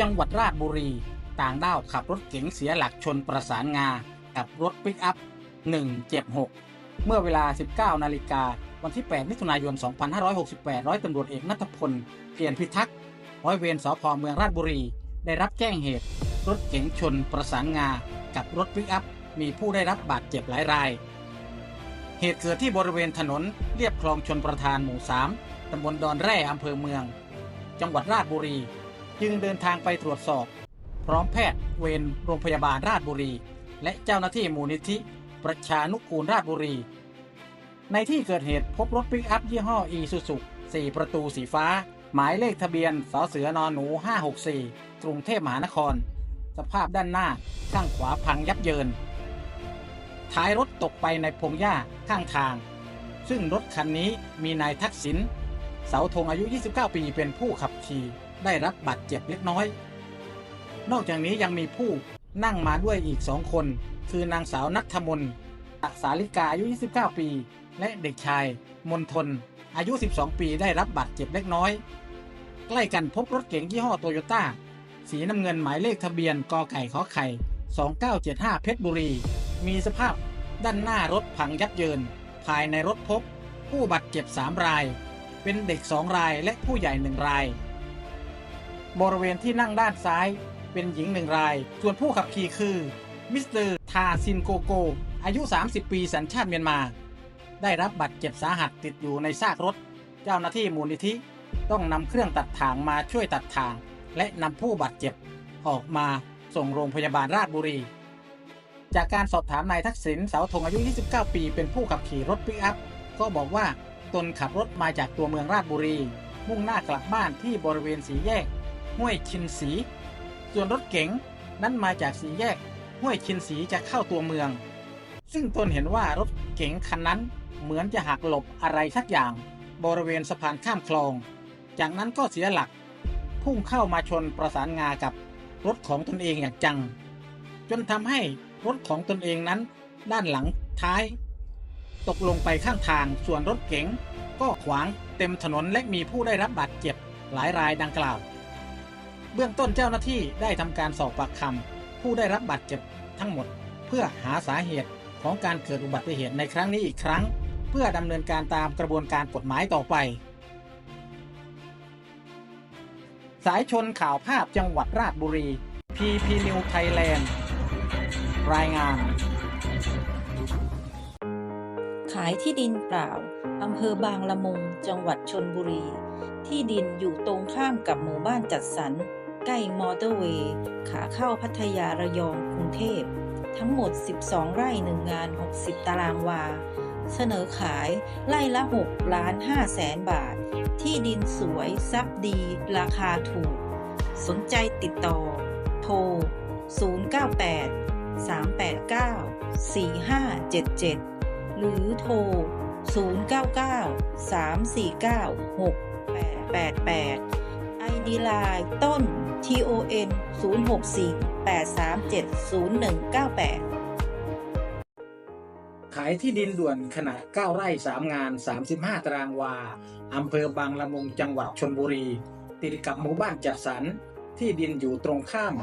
จังหวัดราชบุรี ต่างด้าวขับรถเก๋งเสียหลักชนประสานงา กับรถปิกอัพ176เมื่อเวลา 19 นาฬิกา วันที่ 8 มิถุนายน 2568 ร้อยตำรวจเอกนัทพลเพียรพิทักษ์ ร้อยเวรสพเมืองราชบุรี ได้รับแจ้งเหตุ รถเก๋งชนประสานงา กับรถปิกอัพ มีผู้ได้รับบาดเจ็บหลายราย เหตุเกิดที่บริเวณถนนเรียบคลองชนประทานหมู่ 3ตำบลดอนแร่อำเภอเมือง จังหวัดราชบุรี จึงเดินทางไปตรวจสอบ พร้อมแพทย์เวรโรงพยาบาลราชบุรี และเจ้าหน้าที่มูลนิธิ ประชานุกูลราชบุรี ในที่เกิดเหตุพบรถปิกอัพยี่ห้ออีซูซุ4ประตูสีฟ้า หมายเลขทะเบียนสเสือนอหนู 564 กรุงเทพมหานคร สภาพด้านหน้าข้างขวาพังยับเยิน ท้ายรถตกไปในพงหญ้าข้างทาง ซึ่งรถคันนี้มีนายทักษิณเสาธงอายุ 29 ปีเป็นผู้ขับขี่ ได้รับบาดเจ็บเล็กน้อย นอกจากนี้ยังมีผู้นั่งมาด้วยอีกสองคน คือนางสาวนัทธมนสาลิกาอายุ 29 ปี และเด็กชาย มนทน อายุ 12 ปีได้รับบาดเจ็บเล็กน้อย ใกล้กันพบรถเก๋งยี่ห้อโตโยต้าสีน้ำเงินหมายเลขทะเบียนกอไก่ขอไข่ 2975 เพชรบุรี มีสภาพด้านหน้ารถพังยับเยิน ภายในรถพบ ผู้บาดเจ็บ 3 ราย เป็นเด็ก 2 รายและผู้ใหญ่ 1 ราย บริเวณที่นั่งด้านซ้ายเป็นหญิง1ราย ส่วนผู้ขับขี่คือมิสเตอร์ทาซินโกโก อายุ 30 ปีสัญชาติเมียนมา ได้รับบาดเจ็บสาหัสติดอยู่ในซากรถ เจ้าหน้าที่มูลนิธิต้องนำเครื่องตัดถ่างมาช่วยตัดถ่าง และนำผู้บาดเจ็บออกมาส่งโรงพยาบาลราชบุรี จากการสอบถามนายทักษิณเสาธงอายุ 29 ปี เป็นผู้ขับขี่รถปิกอัพ ก็บอกว่าตนขับรถมาจากตัวเมืองราชบุรี มุ่งหน้ากลับบ้านที่บริเวณสีแยก ห้วยชินสี ส่วนรถเก๋งนั้นมาจากสีแยก ห้วยชินสีจะเข้าตัวเมือง ซึ่งตนเห็นว่ารถเก๋งคันนั้นเหมือนจะหักหลบอะไรสักอย่าง บริเวณสะพานข้ามคลอง จากนั้นก็เสียหลัก พุ่งเข้ามาชนประสานงากับรถของตนเองอย่างจัง จนทำให้รถของตนเองนั้น ด้านหลังท้าย ตกลงไปข้างทางส่วนรถเก๋งก็ขวางเต็มถนนและมีผู้ได้รับบาดเจ็บหลายรายดังกล่าว เบื้องต้นเจ้าหน้าที่ได้ทำการสอบปากคำผู้ได้รับบาดเจ็บทั้งหมด เพื่อหาสาเหตุของการเกิดอุบัติเหตุในครั้งนี้อีกครั้ง เพื่อดำเนินการตามกระบวนการกฎหมายต่อไป สายชนข่าวภาพจังหวัดราชบุรี PP New Thailand รายงาน ขายที่ดินเปล่าอำเภอบางละมุง จังหวัดชนบุรี ที่ดินอยู่ตรงข้ามกับหมู่บ้านจัดสรร ใกล้มอเตอร์เวย์ขาเข้าพัทยาระยองกรุงเทพ ทั้งหมด 12 ไร่หนึ่งงาน 60 ตารางวา เสนอขายไร่ละ 6 ล้าน5แสนบาท ที่ดินสวยซับดี ราคาถูก สนใจติดต่อ โทร 098 389 4577 หรือโทร 099 349 6888 ID Line ต้น TON 064 837 0198 ขายที่ดินด่วนขนาด 9 ไร่ 3 งาน 35 ตารางวา อำเภอบางละมุงจังหวัดชนบุรี ติดกับหมู่บ้านจัดสรร ที่ดินอยู่ตรงข้าม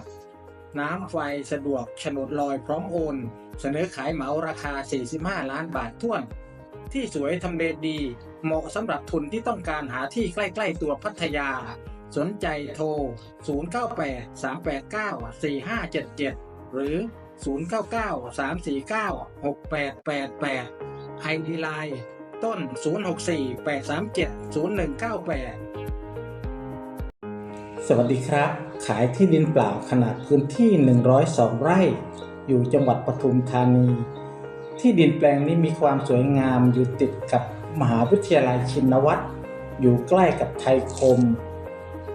น้ำไฟสะดวกฉนดลอยพร้อมโอน เสนอขายเหมาราคา 45 ล้านบาทท้วนที่สวยทำเลดี เหมาะสำหรับทุนที่ต้องการหาที่ใกล้ ๆ ตัวพัทยา สนใจโทร 098 389 4577 หรือ 099 349 6888 ID Line ต้น 064 837 0198 สวัสดีครับ ขายที่ดินเปล่าขนาดพื้นที่ 102 ไร่ อยู่จังหวัดปทุมธานี ที่ดินแปลงนี้มีความสวยงามอยู่ติดกับมหาวิทยาลัยชินวัตรอยู่ใกล้กับไทยคม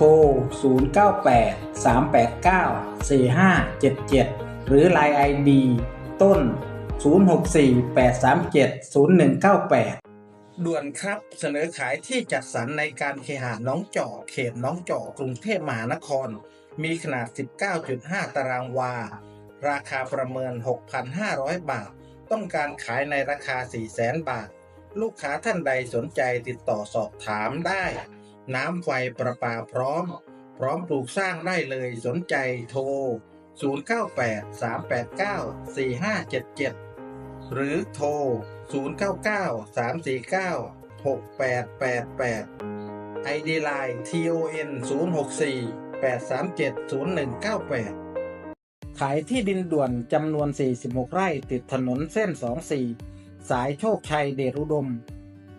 ทร 098 389 4577 หรือ Line ID ต้น 0648370198 ด่วนครับเสนอขายที่จัดสรรในการเคหะน้องจอกเขตน้องจอกกรุงเทพมหานคร มีขนาด 19.5 ตารางวา ราคาประเมิน 6,500 บาท ต้องการขายในราคา 400,000 บาท ลูกค้าท่านใดสนใจติดต่อสอบถามได้ น้ำไฟประปาพร้อม พร้อมปลูกสร้างได้เลยสนใจโทร 098-389-4577 หรือโทร 099-349-6888 ID Line TON 064 837 0198ขายที่ดินด่วนจำนวน 46 ไร่ติดถนนเส้น 24 สายโชคชัยเดชอุดม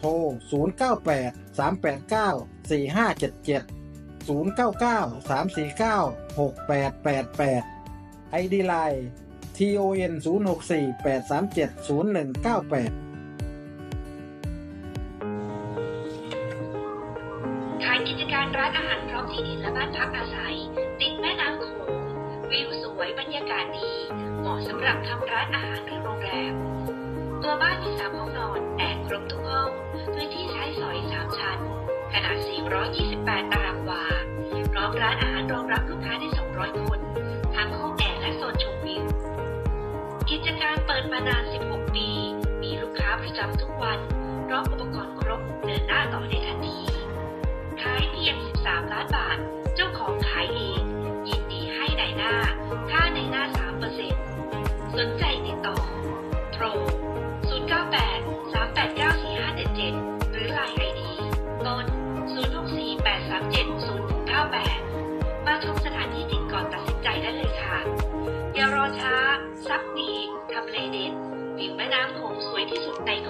โทร 098 389 4577 099 349 6888 ID Line TON 064 837 0198ขายกิจการร้านอาหารพร้อมที่ดินและบ้านพักอาศัย ติดแม่น้ำโขงวิวสวยบรรยากาศดี เหมาะสำหรับทำร้านอาหารหรือโรงแรม ตัวบ้านมีสามห้องนอน แอร์ครบทุกห้อง พื้นที่ใช้สอยสามชั้น ขนาด 428 ตารางวา พร้อมร้านอาหารรองรับลูกค้าได้ 200 คน ทั้งห้องแอร์และโซนชมวิว กิจการเปิดมานาน 16 ปี มีลูกค้าประจำทุกวัน พร้อมอุปกรณ์ครบ เดินหน้าต่อได้ทันที 064 837 0198 มาชมสถานที่จริงก่อนตัดสินใจได้เลยค่ะ อย่ารอช้า ซักดีทำเลเด็ดวิวแม่น้ำโขงสวยที่สุดในโขง